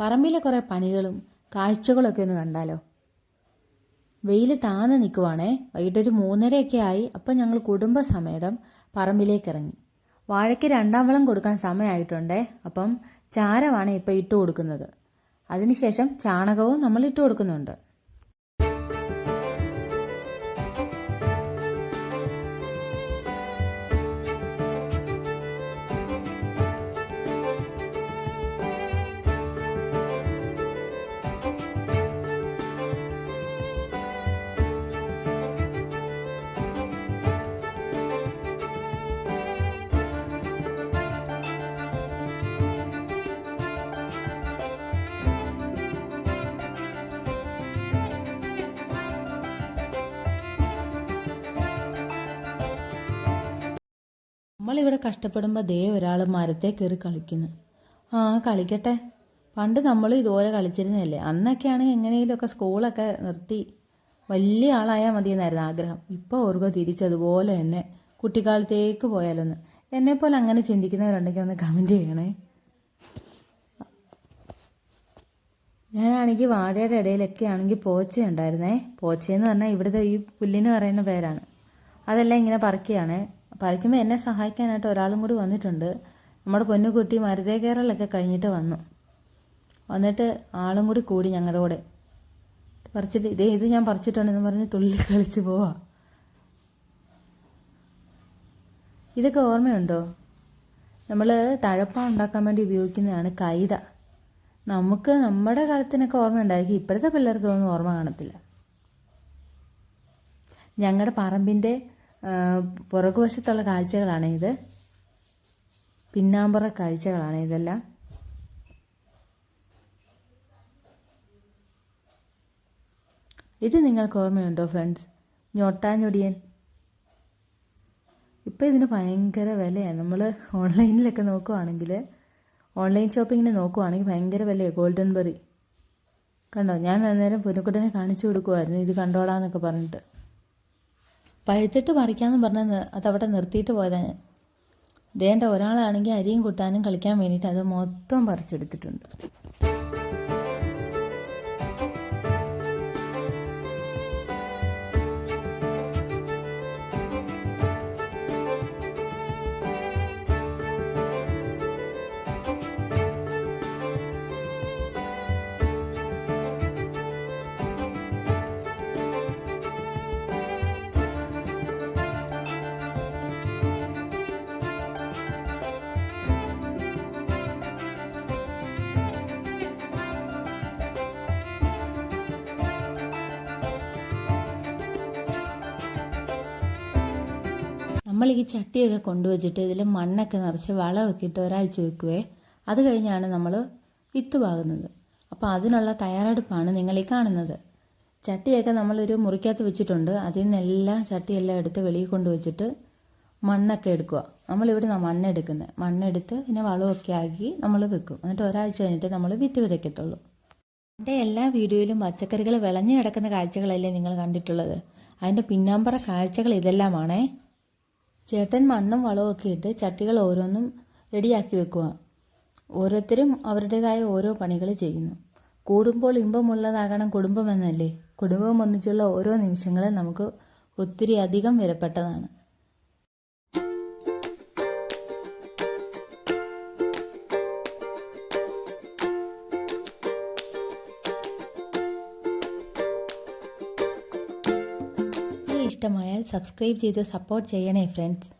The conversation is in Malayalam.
പറമ്പിലെ കുറേ പണികളും കാഴ്ചകളൊക്കെ ഒന്ന് കണ്ടാലോ? വെയിൽ താന്ന് നിൽക്കുവാണേ വൈകിട്ടൊരു മൂന്നരയൊക്കെ ആയി. അപ്പം ഞങ്ങൾ കുടുംബസമേതം പറമ്പിലേക്ക് ഇറങ്ങി വാഴയ്ക്ക് രണ്ടാം വളം കൊടുക്കാൻ സമയമായിട്ടുണ്ടേ. അപ്പം ചാരമാണ് ഇപ്പം ഇട്ട് കൊടുക്കുന്നത്. അതിനുശേഷം ചാണകവും നമ്മൾ ഇട്ട് കൊടുക്കുന്നുണ്ട്. നമ്മളിവിടെ കഷ്ടപ്പെടുമ്പോൾ ദേ ഒരാൾ മരത്തെ കയറി കളിക്കുന്നു. ആ കളിക്കട്ടെ. പണ്ട് നമ്മൾ ഇതുപോലെ കളിച്ചിരുന്നതല്ലേ? അന്നൊക്കെയാണെങ്കിൽ എങ്ങനെയെങ്കിലുമൊക്കെ സ്കൂളൊക്കെ നിർത്തി വലിയ ആളായാൽ മതിയെന്നായിരുന്നു ആഗ്രഹം. ഇപ്പോൾ ഓർക്കുക തിരിച്ചതുപോലെ തന്നെ കുട്ടിക്കാലത്തേക്ക് പോയാലൊന്ന്. എന്നെപ്പോലെ അങ്ങനെ ചിന്തിക്കുന്നവരുണ്ടെങ്കിൽ ഒന്ന് കമന്റ് ചെയ്യണേ. ഞാനാണെങ്കിൽ വാഴയുടെ ഇടയിലൊക്കെ ആണെങ്കിൽ പോച്ച ഉണ്ടായിരുന്നേ. പോച്ചയെന്ന് പറഞ്ഞാൽ ഇവിടുത്തെ ഈ പുല്ലിന് പറയുന്ന പേരാണ്. അതെല്ലാം ഇങ്ങനെ പറിക്കുകയാണ് പറിക്കുമ്പോൾ എന്നെ സഹായിക്കാനായിട്ട് ഒരാളും കൂടി വന്നിട്ടുണ്ട്. നമ്മുടെ പൊന്നുകുട്ടി മരുതേ കയറലൊക്കെ കഴിഞ്ഞിട്ട് വന്നു. വന്നിട്ട് ആളും കൂടി കൂടി ഞങ്ങളുടെ കൂടെ. പറിച്ചിട്ട് ഇതേ ഇത് ഞാൻ പറിച്ചിട്ടുണ്ടെന്ന് പറഞ്ഞ് തുള്ളി കളിച്ച് പോവാ. ഇതൊക്കെ ഓർമ്മയുണ്ടോ? നമ്മൾ തഴപ്പ ഉണ്ടാക്കാൻ വേണ്ടി ഉപയോഗിക്കുന്നതാണ് കൈത. നമുക്ക് നമ്മുടെ കാലത്തിനൊക്കെ ഓർമ്മ ഉണ്ടായിരിക്കും. ഇപ്പോഴത്തെ പിള്ളേർക്ക് ഒന്നും ഓർമ്മ കാണത്തില്ല. ഞങ്ങളുടെ പറമ്പിന്റെ പുറകുവശത്തുള്ള കാഴ്ചകളാണ് ഇത്. പിന്നാമ്പുറ കാഴ്ചകളാണ് ഇതെല്ലാം. ഇത് നിങ്ങൾക്ക് ഓർമ്മയുണ്ടോ ഫ്രണ്ട്സ് ഞൊട്ടാഞ്ഞൊടിയൻ. ഇപ്പോൾ ഇതിന് ഭയങ്കര വിലയാണ് നമ്മൾ ഓൺലൈനിലൊക്കെ നോക്കുവാണെങ്കിൽ ഓൺലൈൻ ഷോപ്പിങ്ങിന് നോക്കുവാണെങ്കിൽ ഭയങ്കര വിലയാണ് ഗോൾഡൻ ബെറി. കണ്ടോ? ഞാൻ അന്നേരം പുനക്കുട്ടനെ കാണിച്ചു കൊടുക്കുമായിരുന്നു ഇത് കണ്ടോടാന്നൊക്കെ പറഞ്ഞിട്ട്. പഴുത്തിട്ട് പറിക്കാമെന്ന് പറഞ്ഞ് അതവിടെ നിർത്തിയിട്ട് പോയതാണ് ദേണ്ട ഒരാളാണെങ്കിൽ അരിയും കൂട്ടാനും കളിക്കാൻ വേണ്ടിയിട്ട് അത് മൊത്തം പറിച്ചെടുത്തിട്ടുണ്ട്. നമ്മൾ ഈ ചട്ടിയൊക്കെ കൊണ്ടുവച്ചിട്ട് ഇതിൽ മണ്ണൊക്കെ നിറച്ച് വളമൊക്കെ ഇട്ട് ഒരാഴ്ച വെക്കുവേ അത് കഴിഞ്ഞാണ് നമ്മൾ വിത്ത് പാകുന്നത് അപ്പോൾ അതിനുള്ള തയ്യാറെടുപ്പാണ് നിങ്ങൾ ഈ കാണുന്നത്. ചട്ടിയൊക്കെ നമ്മളൊരു മുറിക്കകത്ത് വെച്ചിട്ടുണ്ട്. അതിൽ നിന്നെല്ലാം ചട്ടിയെല്ലാം എടുത്ത് വെളിയിൽ കൊണ്ടുവച്ചിട്ട് മണ്ണൊക്കെ എടുക്കുക. നമ്മളിവിടെ മണ്ണ് മണ്ണെടുക്കുന്നത് മണ്ണെടുത്ത് പിന്നെ വളമൊക്കെ ആക്കി നമ്മൾ വെക്കും. എന്നിട്ട് ഒരാഴ്ച കഴിഞ്ഞിട്ട് നമ്മൾ വിത്ത് വിതയ്ക്കത്തുള്ളൂ. എന്റെ എല്ലാ വീഡിയോയിലും പച്ചക്കറികൾ വിളഞ്ഞു കിടക്കുന്ന കാഴ്ചകളല്ലേ നിങ്ങൾ കണ്ടിട്ടുള്ളത്? അതിന്റെ പിന്നാമ്പറ കാഴ്ചകൾ ഇതെല്ലാമാണേ. ചേട്ടൻ മണ്ണും വളവും ഒക്കെ ഇട്ട് ചട്ടികൾ ഓരോന്നും റെഡിയാക്കി വെക്കുക ഓരോരുത്തരും അവരുടേതായ ഓരോ പണികൾ ചെയ്യുന്നു. കൂടുമ്പോൾ ഇമ്പമുള്ളതാകണം കുടുംബമെന്നല്ലേ കുടുംബം ഒന്നിച്ചുള്ള ഓരോ നിമിഷങ്ങളും നമുക്ക് ഒത്തിരി അധികം വിലപ്പെട്ടതാണ്. ഇഷ്ടമായാൽ സബ്സ്ക്രൈബ് ചെയ്ത് സപ്പോർട്ട് ചെയ്യണേ ഫ്രണ്ട്സ്.